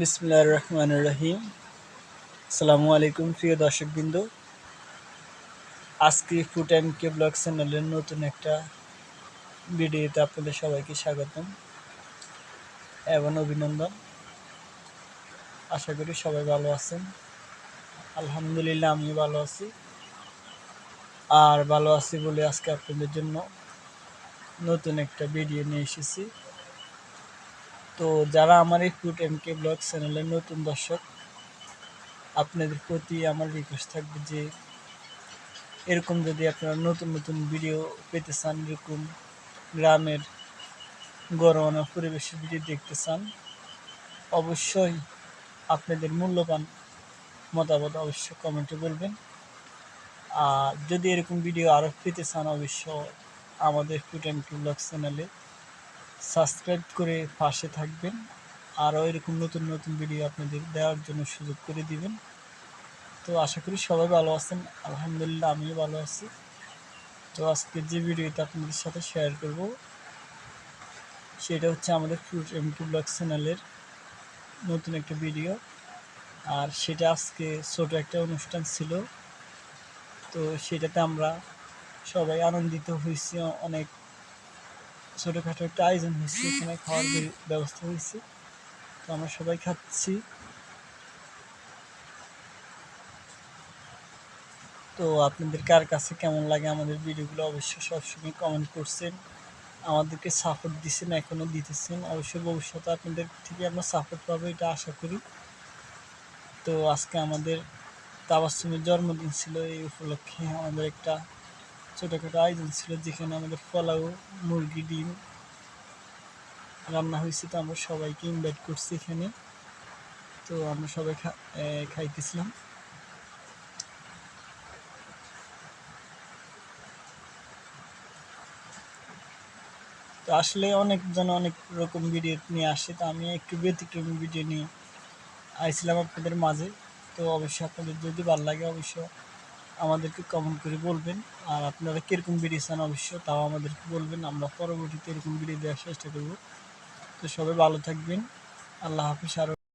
বিসমুল্লাহ রহমান রহিম আসসালামু আলাইকুম, প্রিয় দর্শকবৃন্দ। আজকে ফুড টাইম কে ব্লগ চ্যানেলের নতুন একটা ভিডিওতে আপনাদের সবাইকে স্বাগতম এবং অভিনন্দন। আশা করি সবাই ভালো আছেন। আলহামদুলিল্লাহ আমি ভালো আছি। আর ভালো আছি বলে আজকে আপনাদের জন্য নতুন একটা ভিডিও নিয়ে এসেছি। তো যারা আমার এই ফুড এম কে ব্লগ চ্যানেলের নতুন দর্শক, আপনাদের প্রতি আমার রিকোয়েস্ট থাকবে যে এরকম যদি আপনারা নতুন নতুন ভিডিও পেতে চান, এরকম গ্রামের গরমানো পরিবেশের ভিডিও দেখতে চান, অবশ্যই আপনাদের মূল্যবান মতামত অবশ্যই কমেন্টে বলবেন। আর যদি এরকম ভিডিও আরও পেতে চান, অবশ্য আমাদের ফুড কে ব্লগ চ্যানেলে সাবস্ক্রাইব করে পাশে থাকবেন। আরও এরকম নতুন নতুন ভিডিও আপনাদের দেওয়ার জন্য সুযোগ করে দিবেন। তো আশা করি সবাই ভালো আছেন। আলহামদুলিল্লাহ আমিও ভালো আছি। তো আজকে যে ভিডিওটা আপনাদের সাথে শেয়ার করব, সেটা হচ্ছে আমাদের ফ্রুট এমকি ব্লগ চ্যানেলের নতুন একটা ভিডিও আর সেটা আজকে ছোট একটা অনুষ্ঠান ছিল। তো সেটাতে আমরা সবাই আনন্দিত হয়েছি। অনেক ছোটোখাটো একটা আয়োজন হয়েছে এখানে খাওয়ার ব্যবস্থা হয়েছে। তো আমরা সবাই খাচ্ছি। তো আপনাদের কার কাছে কেমন লাগে আমাদের ভিডিওগুলো অবশ্যই সবসময় কমেন্ট করছেন। আমাদেরকে সাপোর্ট দিচ্ছেন এখনও দিতেছেন। অবশ্যই ভবিষ্যতে আপনাদের থেকে আমরা সাপোর্ট পাবো এটা আশা করি। তো আজকে আমাদের তাবাসুমের জন্মদিন ছিল এই উপলক্ষে আমাদের একটা ছোটোখাটো আয়োজন ছিল যেখানে আমাদের পোলাও, মুরগি, ডিম রান্না হয়েছে, তো আমরা সবাইকে ইনভাইট করছি এখানে। তো আমরা সবাই খাইতেছিলাম। তো আসলে অনেকজন অনেক রকম ভিডিও নিয়ে আসে, তো আমি একটু ব্যতিক্রম ভিডিও নিয়ে আইছিলাম আপনাদের মাঝে। তো অবশ্যই আপনাদের যদি ভালো লাগে, অবশ্যই আমাদেরকে কমেন্ট করে বলবেন। আর আপনারা কীরকম ভিডিও চান অবশ্যই তাও আমাদেরকে বলবেন। আমরা পরবর্তীতে এরকম ভিডিও দেওয়ার চেষ্টা করব। তো সবাই ভালো থাকবেন। আল্লাহ হাফিজ। আরও